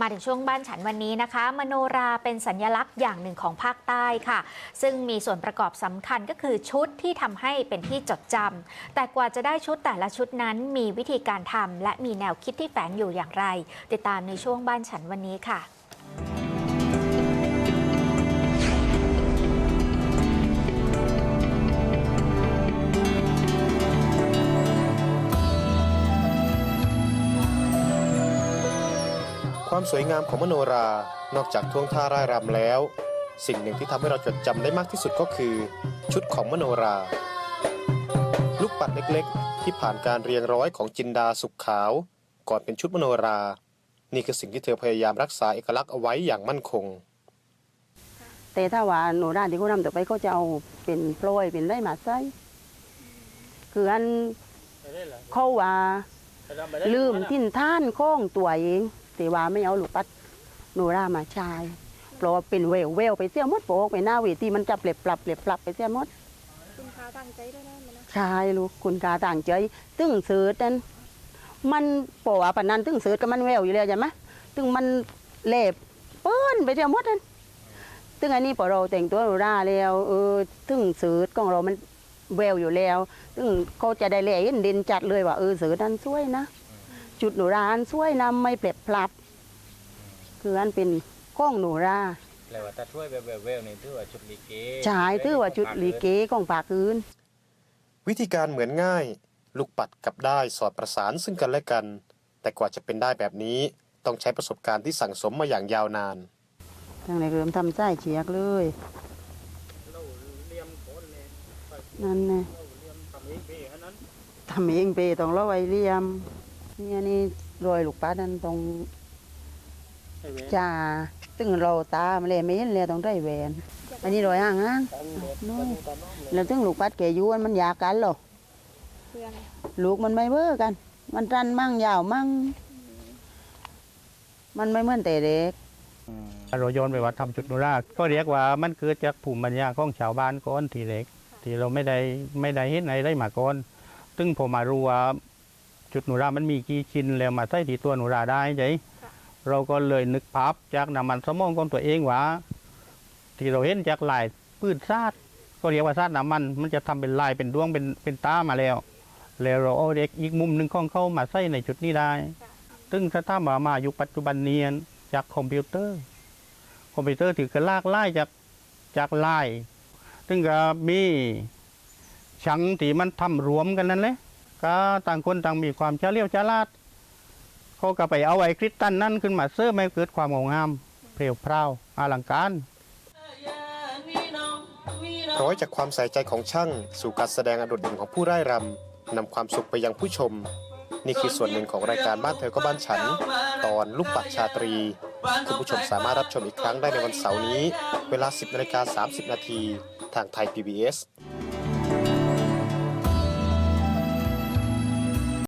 มาถึงช่วงบ้านฉันวันนี้นะคะ มโนราเป็นสัญลักษณ์อย่างหนึ่งของภาคใต้ค่ะ ซึ่งมีส่วนประกอบสำคัญก็คือชุดที่ทำให้เป็นที่จดจำแต่กว่าจะได้ชุดแต่ละชุดนั้นมีวิธีการทำและมีแนวคิดที่แฝงอยู่อย่างไร ติดตามในช่วงบ้านฉันวันนี้ค่ะ ความสวยงามของมโนรา นอกจากท่วงท่าร่ายรำแล้ว สิ่งหนึ่งที่ทำให้เราจดจำได้มากที่สุดก็คือ ชุดของมโนรา ลูกปัดเล็กๆ ที่ผ่านการเรียงร้อยของจินดาสุขขาว ก่อนเป็นชุดมโนรา นี่คือสิ่งที่เธอพยายามรักษาเอกลักษณ์เอาไว้อย่างมั่นคง แต่ถ้าว่าหนูด้าที่เขานำต่อไปเขาจะเอาเป็นโปรยเป็นได้มาใส่คืออันเขาว่าลืมทิ้นท่านข้องตัวเอง แต่ว่าไม่เอาลูกปัดโนรามาชายเพราะว่าเป็นเวลเวลไปเสี้ยมดโปกไปหน้าเวทีมันจะเปล็บปรับเปล็บปรับไปเสี้ยมดคุณคาตั้งใจด้วยนะมันนะใช่ลูกคุณกาต่างใจตึ้งเสือนั้นมันปว่าปนันตึ้งเสือก็มันแววอยู่แล้วใช่ไหมตึ้งมันเล็บเปิ้นไปเสี้ยมดนั้นซึ่งอันนี้พอเราแต่งตัวโนราแล้วเออซึ่งเสือของเรามันแววอยู่แล้วซึ่งเขาจะได้แหล่เห็นเด่นจัดเลยว่าเออเสือนั้นสวยนะ จุดโนราอันสวยนะไม่เปรียบพลับ คืออันเป็นข้องโนราแปลว่าถ้าช่วยแบบแววๆนี่ถือว่าชุดลิเกชายถือว่าจุดลีเกของฝากอื่นวิธีการเหมือนง่าย ลูกปัดกับได้สอดประสานซึ่งกันและกัน แต่กว่าจะเป็นได้แบบนี้ต้องใช้ประสบการณ์ที่สั่งสมมาอย่างยาวนานทางในเริ่มทำไส้เฉียกเลยนั่นไงทำเองเปต้องเล่าไว้เรียม นี่อันนี้รอยลูกปัดนั่นตรงจ่าซึ่งเราตามาเลยไม่เห็นเลยต้องได้แหวน อันนี้รอยห่างห่างน้อยแล้วถึงลูกปัดแกอยวนมันอยากกันหรอเพื่อนลูกมันไม่เบ้อกัน มันรันมั่งยาวมั่งมันไม่เหมือนแต่เด็ก เราย้อนไปว่าทำจุดโนราก็เรียกว่ามันเกิดจากภูมิปัญญาของชาวบ้านก่อนทีเล็ก ที่เราไม่ได้ไม่ได้เห็นอะไรได้มาก่อนซึ่งพอมารู้ว่า จุดโนรามันมีกี่ชิ้นแล้วมาใส่ที่ตัวโนราได้ใจเราก็เลยนึกภาพจากน้ำมันสมองของตัวเองว่า ที่เราเห็นจากลายปืนซาดก็เรียกว่าซาดน้ำมัน มันจะทำเป็นลายเป็นดวงเป็นเป็นตามาแล้ว แล้วเราเอาเด็กอีกมุมหนึ่งของเขามาใส่ในจุดนี้ได้ ซึ่งถ้าถ้ามามายุคปัจจุบันเนียนจากคอมพิวเตอร์ คอมพิวเตอร์ถือก็ลากไล่จากจากไล่ซึ่งก็มีชังที่มันทำรวมกันนั่นแหละ ก็ต่างคนต่างมีความเฉลียวฉลาดเขาก็ไปเอาไอ้คริสตัลนั่นขึ้นมาเสริมให้เกิดความงดงามเพรียวพราวอลังการร้อยจากความใส่ใจของช่าง สู่การแสดงอดุดเด่นของผู้ร่ายรำนำความสุขไปยังผู้ชม นี่คือส่วนหนึ่งของรายการบ้านเธอก็บ้านฉัน ตอนลูกปัดชาตรี คุณผู้ชมสามารถรับชมอีกครั้งได้ในวันเสาร์นี้ เวลา 10นาฬิกา30 นาทีทางไทย PBS